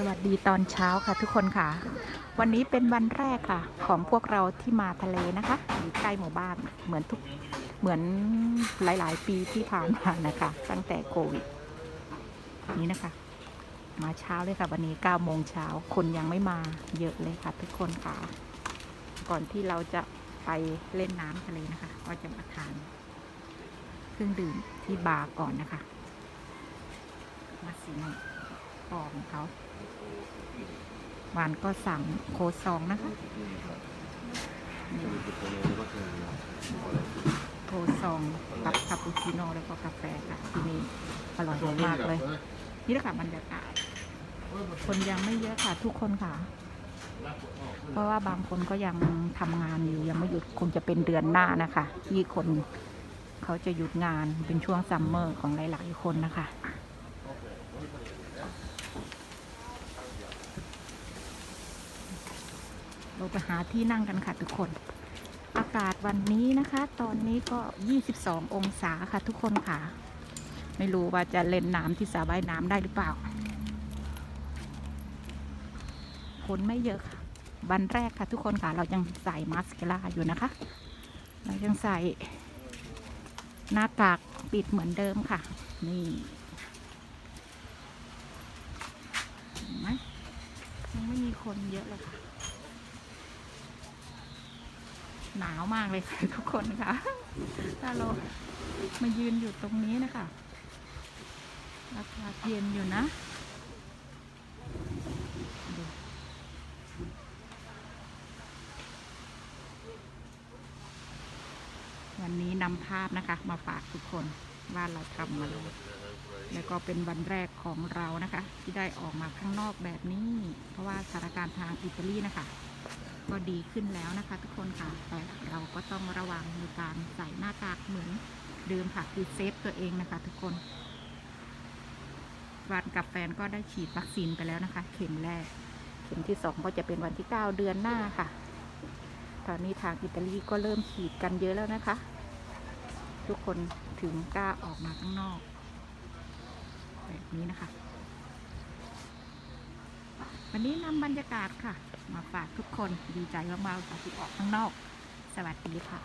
สวัสดีตอนเช้าค่ะทุกคนค่ะ วันนี้เป็นวันแรกค่ะ ของพวกเราที่มาทะเลนะคะอยู่ใกล้หมู่บ้านเหมือนทุกเหมือนหลาย ๆ ปีที่ผ่านมานะคะ ตั้งแต่โควิดนี้นะคะ มาเช้าเลยค่ะ วันนี้9โมงเช้าคนยังไม่มาเยอะเลยค่ะ ทุกคนค่ะ ก่อนที่เราจะไปเล่นน้ำทะเลนะคะ ก็จะมาทานเครื่องดื่มที่บาร์ก่อนนะคะ มาสิง ปอของเขาหวานก็สั่งโคซองนะคะโคซองกับคาปูชิโน่แล้วก็กาแฟค่ะที่นี่อร่อยมากเลย นี่แหละค่ะบรรยากาศคนยังไม่เยอะค่ะทุกคนค่ะ เพราะว่าบางคนก็ยังทำงานอยู่ยังไม่หยุดคงจะเป็นเดือนหน้านะคะ ที่คนเขาจะหยุดงานเป็นช่วงซัมเมอร์ของหลาย ๆ คนนะคะ เราไปหาที่นั่งกันค่ะทุกคน อากาศวันนี้นะคะ ตอนนี้ก็ 22 องศาค่ะทุกคนค่ะ ไม่รู้ว่าจะเล่นน้ำที่สระว่ายน้ำได้หรือเปล่าคนไม่เยอะค่ะ วันแรกค่ะทุกคนค่ะ เรายังใส่มาสคาร่าอยู่นะคะ เรายังใส่หน้ากากปิดเหมือนเดิมค่ะ นี่เห็นไหมยังไม่มีคนเยอะเลยค่ะ หนาวมากเลยค่ะทุกคนค่ะ ถ้าเรามายืนอยู่ตรงนี้นะคะอากาศเย็นอยู่นะวันนี้นำภาพนะคะ มาฝากทุกคนว่าเราทำมาแล้วแล้วก็เป็นวันแรกของเรานะคะ ที่ได้ออกมาข้างนอกแบบนี้ เพราะว่าสถานการณ์ทางอิตาลีนะคะ ก็ดีขึ้นแล้วนะคะ ทุกคนค่ะ แต่เราก็ต้องระวังในการใส่หน้ากากเหมือนเดิมค่ะคือเซฟตัวเองนะคะ ทุกคนวันกับแฟนก็ได้ฉีดวัคซีนไปแล้วนะคะ เข็มแรก เข็มที่สองก็จะเป็นวันที่เก้าเดือนหน้าค่ะ ตอนนี้ทางอิตาลีก็เริ่มฉีดกันเยอะแล้วนะคะ ทุกคนถึงกล้าออกมาข้างนอก แบบนี้นะคะ วันนี้นำบรรยากาศค่ะ มาฝากทุกคนดีใจมากๆค่ะที่ออกข้างนอก สวัสดีค่ะ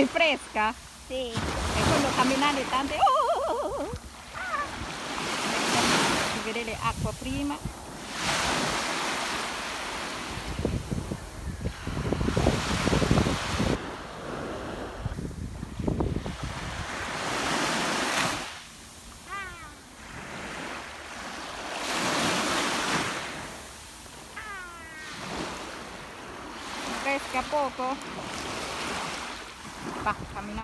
È fresca? Sì. E quando camminare tante... Oh! Si vede le acqua prima. pesca poco. Va, caminando.